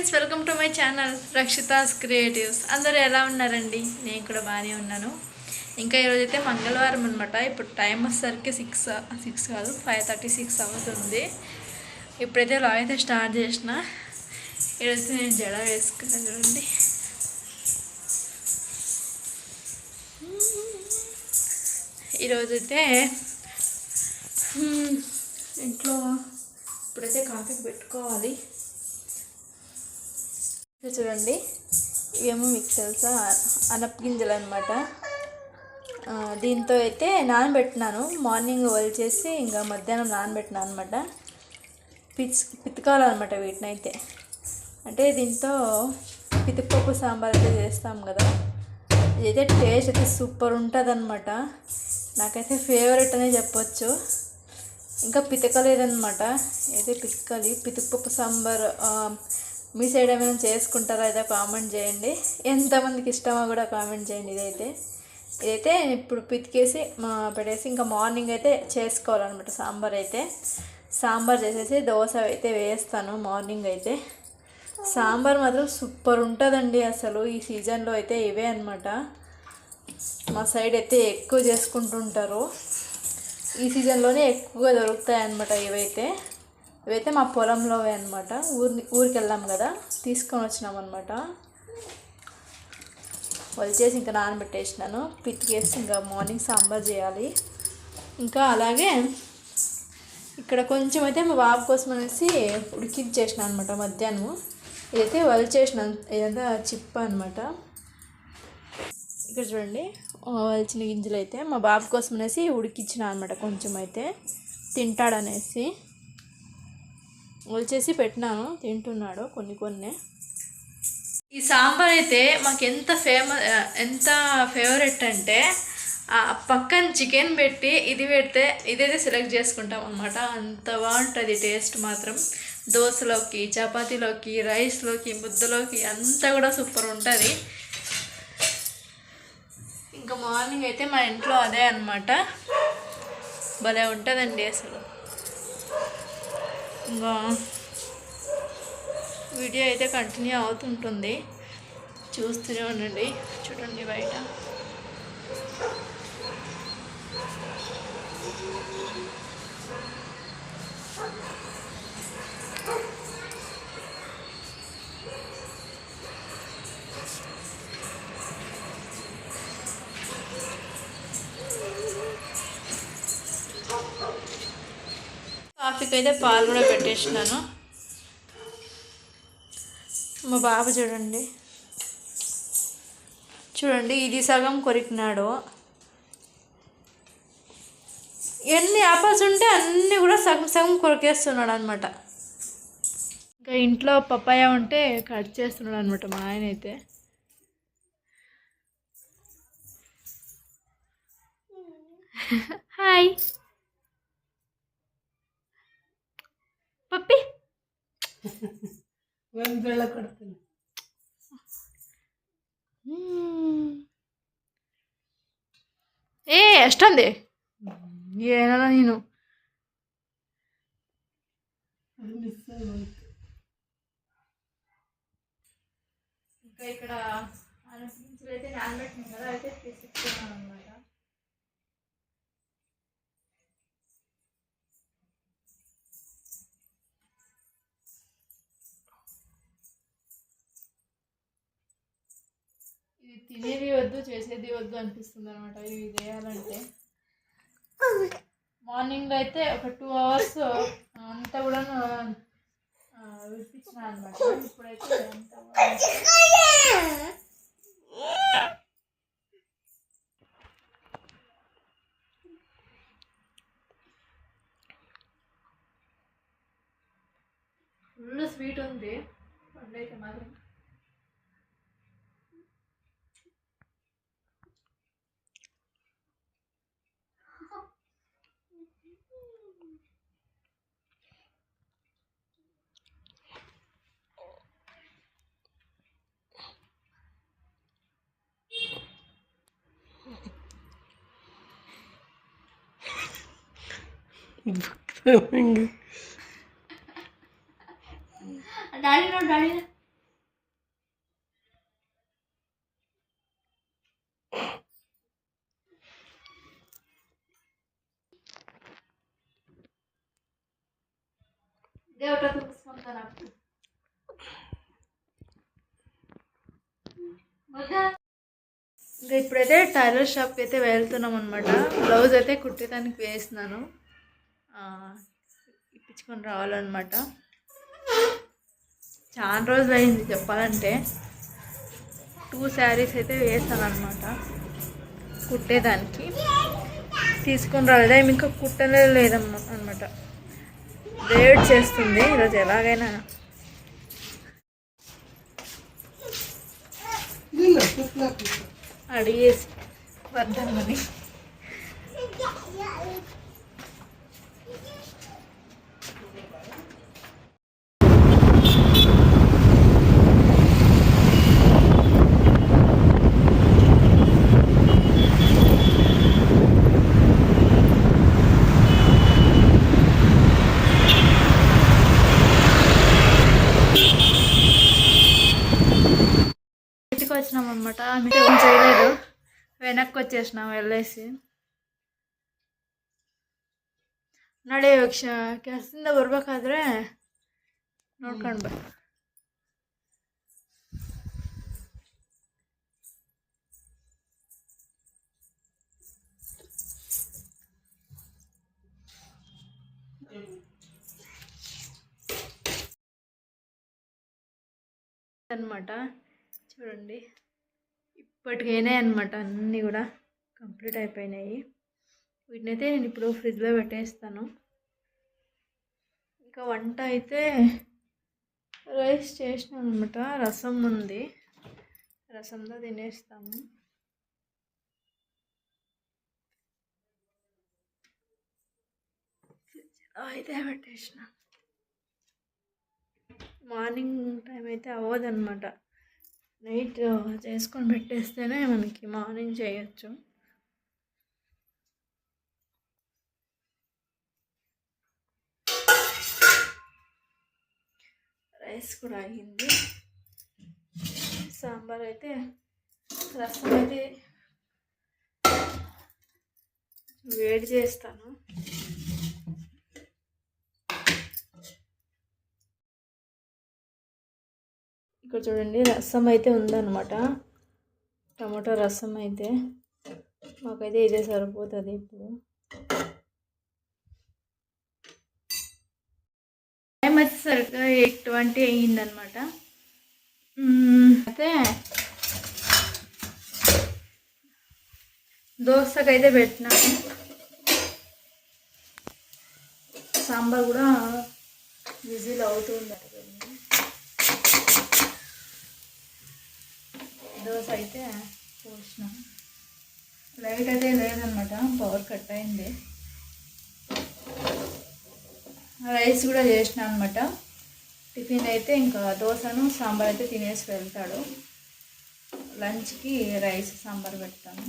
Friends welcome to my channel Rakshita's creatives. అందరూ ఎలా ఉన్నారండి? నేను కూడా బాగానే ఉన్నాను. ఇంకా ఈరోజు అయితే మంగళవారం అనమాట ఇప్పుడు టైం వచ్చేసరికి సిక్స్ సిక్స్ కాదు ఫైవ్ థర్టీ సిక్స్ అవుతుంది. ఇప్పుడైతే లా అయితే స్టార్ట్ చేసిన. ఈరోజు నేను జడ వేసుకున్నాను చూడండి. ఈరోజు అయితే ఇంట్లో ఇప్పుడైతే కాఫీ పెట్టుకోవాలి. ఇది చూడండి. ఇవేమో మీకు తెలుసా? అనప గింజలు అనమాట దీంతో అయితే నానబెట్టినాను. మార్నింగ్ వలిచేసి ఇంకా మధ్యాహ్నం నానబెట్టినాను అనమాట పిచ్ పితకాలన్నమాట వీటిని అయితే అంటే దీంతో పితిపప్పు సాంబార్ అయితే చేస్తాం కదా. ఇదైతే టేస్ట్ అయితే సూపర్ ఉంటుంది అనమాట నాకైతే ఫేవరెట్ అనే చెప్పొచ్చు. ఇంకా పితకలేదనమాట అయితే పితకాలి పితుకుపప్పు సాంబార్ మీ సైడ్ ఏమైనా చేసుకుంటారా? అయితే కామెంట్ చేయండి. ఎంతమందికి ఇష్టమో కూడా కామెంట్ చేయండి ఇదైతే. ఇదైతే ఇప్పుడు పితికేసి మా పెట్టేసి ఇంకా మార్నింగ్ అయితే చేసుకోవాలన్నమాట సాంబార్ అయితే. సాంబార్ చేసేసి దోశ అయితే వేస్తాను మార్నింగ్ అయితే. సాంబార్ మాత్రం సూపర్ ఉంటుందండి అసలు ఈ సీజన్లో అయితే ఇవే అనమాట మా సైడ్ అయితే ఎక్కువ చేసుకుంటుంటారు. ఈ సీజన్లోనే ఎక్కువగా దొరుకుతాయి అన్నమాట ఇవైతే. ఇవైతే మా పొలంలోవే అనమాట ఊరి ఊరికి వెళ్ళాం కదా. తీసుకొని వచ్చినాం అనమాట వచ్చేసి ఇంకా నానబెట్టేసినాను. పితికేసి ఇంకా మార్నింగ్ సాంబార్ చేయాలి. ఇంకా అలాగే ఇక్కడ కొంచెం అయితే మా బాబు కోసం అనేసి ఉడికించేసిన అనమాట మధ్యాహ్నం ఇదైతే వలిచేసిన ఇదంతా చిప్ప అనమాట ఇక్కడ చూడండి. వలిచిన గింజలు అయితే మా బాబు కోసం అనేసి ఉడికిచ్చిన అనమాట కొంచెం అయితే. తింటాడనేసి. వచ్చేసి పెట్టినాను తింటున్నాడు కొన్ని కొన్ని. ఈ సాంబార్ అయితే మాకు ఎంత ఫేమస్ ఎంత ఫేవరెట్ అంటే పక్కన చికెన్ పెట్టి ఇది పెడితే ఇదైతే సెలెక్ట్ చేసుకుంటాం అనమాట అంత బాగుంటుంది టేస్ట్ మాత్రం. దోశలోకి చపాతీలోకి రైస్లోకి ముద్దలోకి అంతా కూడా సూపర్ ఉంటుంది. ఇంకా మార్నింగ్ అయితే మా ఇంట్లో అదే అనమాట భలే ఉంటుందండి అసలు. ఇంకా వీడియో అయితే కంటిన్యూ అవుతుంటుంది. చూస్తూనే ఉండండి. చూడండి బయట. అయితే పాలు కూడా పెట్టేసినాను. మా బాబు చూడండి. చూడండి ఇది సగం కొరికినాడు. ఎన్ని యాపిల్స్ ఉంటే అన్నీ కూడా సగం సగం కొరికేస్తున్నాడు అనమాట ఇంకా ఇంట్లో పప్పాయ ఉంటే కట్ చేస్తున్నాడు అనమాట మా ఆయన అయితే. హాయ్. పప్పి. ఏ ಬೆಳ್ಳ ఏనా నేను. ఇక్కడ అనిపించలేదు నానబెట్టింది కదా అయితే తీసుకున్నాను తినేది వద్దు చేసేది వద్దు అనిపిస్తుంది అనమాట ఇవి చేయాలంటే. మార్నింగ్ అయితే ఒక టూ అవర్స్ అంతా కూడా విడిపించిన అనమాట ఇప్పుడైతే అంతా ఫుల్ స్వీట్ ఉంది. పండు అయితే మాత్రం ఇంకా ఇప్పుడైతే టైలర్ షాప్కి అయితే వెళ్తున్నాం అనమాట బ్లౌజ్ అయితే కుట్టేదానికి వేసినాను. ఇప్పించుకొని రావాలన్నమాట. చాలా రోజులు అయింది చెప్పాలంటే. టూ శారీస్ అయితే వేసాను అనమాట కుట్టేదానికి. తీసుకొని రాలేదు? ఆమె ఇంకా కుట్టనే లేదమ్మా అనమాట వేట్ చేస్తుంది. ఈరోజు ఎలాగైనా. అడిగేసి వద్దామని అనమాట మీకు ఏం చేయలేదు వెనక్కి వచ్చేసినాం వెళ్ళేసి ನಡೆ ಯಕ್ಷ ಕೆಲಸದಿಂದ ಬರ್ಬೇಕಾದ್ರೆ ನೋಡ್ಕೊಂಡು ಬಾ అనమాట చూడండి ఇప్పటికైనా అనమాట అన్నీ కూడా కంప్లీట్ అయిపోయినాయి. వీటినైతే నేను ఇప్పుడు ఫ్రిడ్జ్లో పెట్టేస్తాను. ఇంకా వంట అయితే రైస్ చేసినాను అనమాట రసం ఉంది. రసంతో తినేస్తాము. ఫ్రిడ్జ్లో అయితే పెట్టేసిన. మార్నింగ్ టైం అయితే అవ్వదన్నమాట. నైట్ చేసుకొని పెట్టేస్తేనే మనకి మార్నింగ్ చేయొచ్చు. రైస్ కూడా అయ్యింది. సాంబార్ అయితే రసం అయితే వేడి చేస్తాను. ఇక్కడ చూడండి రసం అయితే ఉందన్నమాట. టమాటో రసం అయితే. మాకైతే ఇదే సరిపోతుంది ఇప్పుడు. టైం వచ్చేసరికి ఎయిట్ ట్వంటీ అయ్యిందనమాట అయితే దోశకైతే పెట్టినాను సాంబార్ కూడా విజిల్ అవుతుంది దోశ అయితే పోసినాం. లైట్ అయితే లేదనమాట పవర్ కట్ అయింది రైస్ కూడా చేసిన అనమాట టిఫిన్ అయితే ఇంకా దోశను సాంబార్ అయితే తినేసి వెళ్తాడు. లంచ్కి రైస్ సాంబార్ పెడతాను.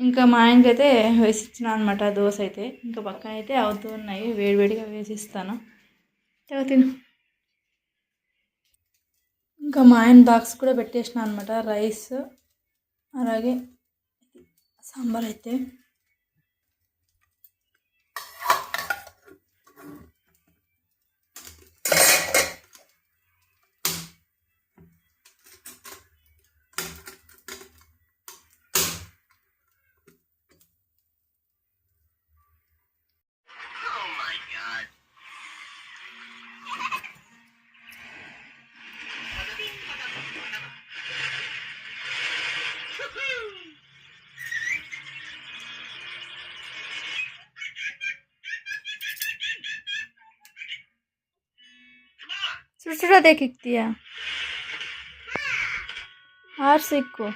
ఇంకా మా ఆయనకైతే వేసి ఇచ్చిన అనమాట దోశ అయితే ఇంకా పక్కన అయితే అవుతూ ఉన్నాయి వేడివేడిగా వేసిస్తాను. తెగ తిను. ఇంకా మా ఆయన బాక్స్ కూడా పెట్టేసిన అనమాట రైస్. అలాగే సాంబార్ అయితే Şurada dekik diye. Her şey sikku.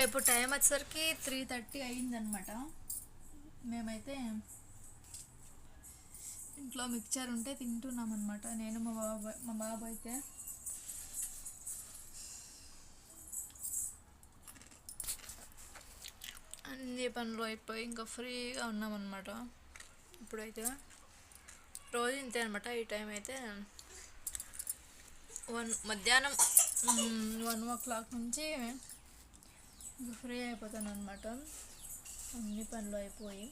ఇంకా ఇప్పుడు టైం వచ్చేసరికి త్రీ థర్టీ అయిందనమాట మేమైతే ఇంట్లో మిక్చర్ ఉంటే తింటున్నాం అనమాట నేను మా బాబాయ్ మా బాబు అయితే. అన్ని పనులు అయిపోయి ఇంకా ఫ్రీగా ఉన్నామన్నమాట. ఇప్పుడైతే రోజు ఇంతే అనమాట ఈ టైం అయితే వన్ మధ్యాహ్నం వన్ ఓ క్లాక్ నుంచి ఫ్రీ అయిపోతాను అనమాట అన్ని పనులు అయిపోయి.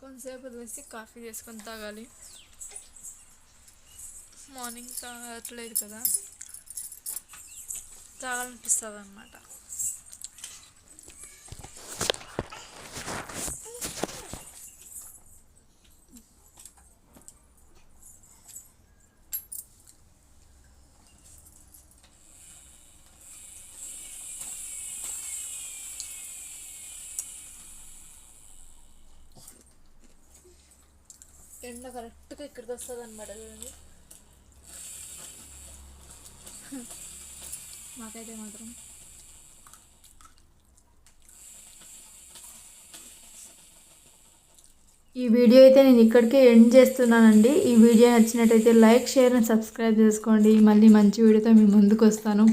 కొంతసేపు వదిలేసి కాఫీ చేసుకొని తాగాలి. మార్నింగ్ తాగట్లేదు కదా. తాగాలనిపిస్తుంది అనమాట ఎండ కరెక్ట్గా ఇక్కడికి వస్తుంది అనమాట చూడండి. మాకైతే మాత్రం ఈ వీడియో అయితే నేను ఇక్కడికే ఎండ్ చేస్తున్నానండి. ఈ వీడియో నచ్చినట్టయితే లైక్ షేర్ అండ్ సబ్స్క్రైబ్ చేసుకోండి. మళ్ళీ మంచి వీడియోతో మీ ముందుకు వస్తాను.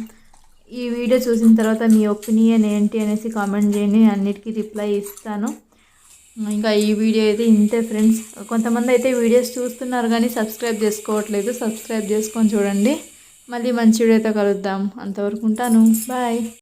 ఈ వీడియో చూసిన తర్వాత మీ ఒపీనియన్ ఏంటి అనేసి కామెంట్ చేయండి. అన్నిటికీ రిప్లై ఇస్తాను. ఇంకా ఈ వీడియో అయితే ఇంతే ఫ్రెండ్స్. కొంతమంది అయితే వీడియోస్ చూస్తున్నారు కానీ సబ్స్క్రైబ్ చేసుకోవట్లేదు. సబ్స్క్రైబ్ చేసుకొని చూడండి. మళ్ళీ మంచి వీడియోతో కలుద్దాం. అంతవరకు ఉంటాను. బాయ్.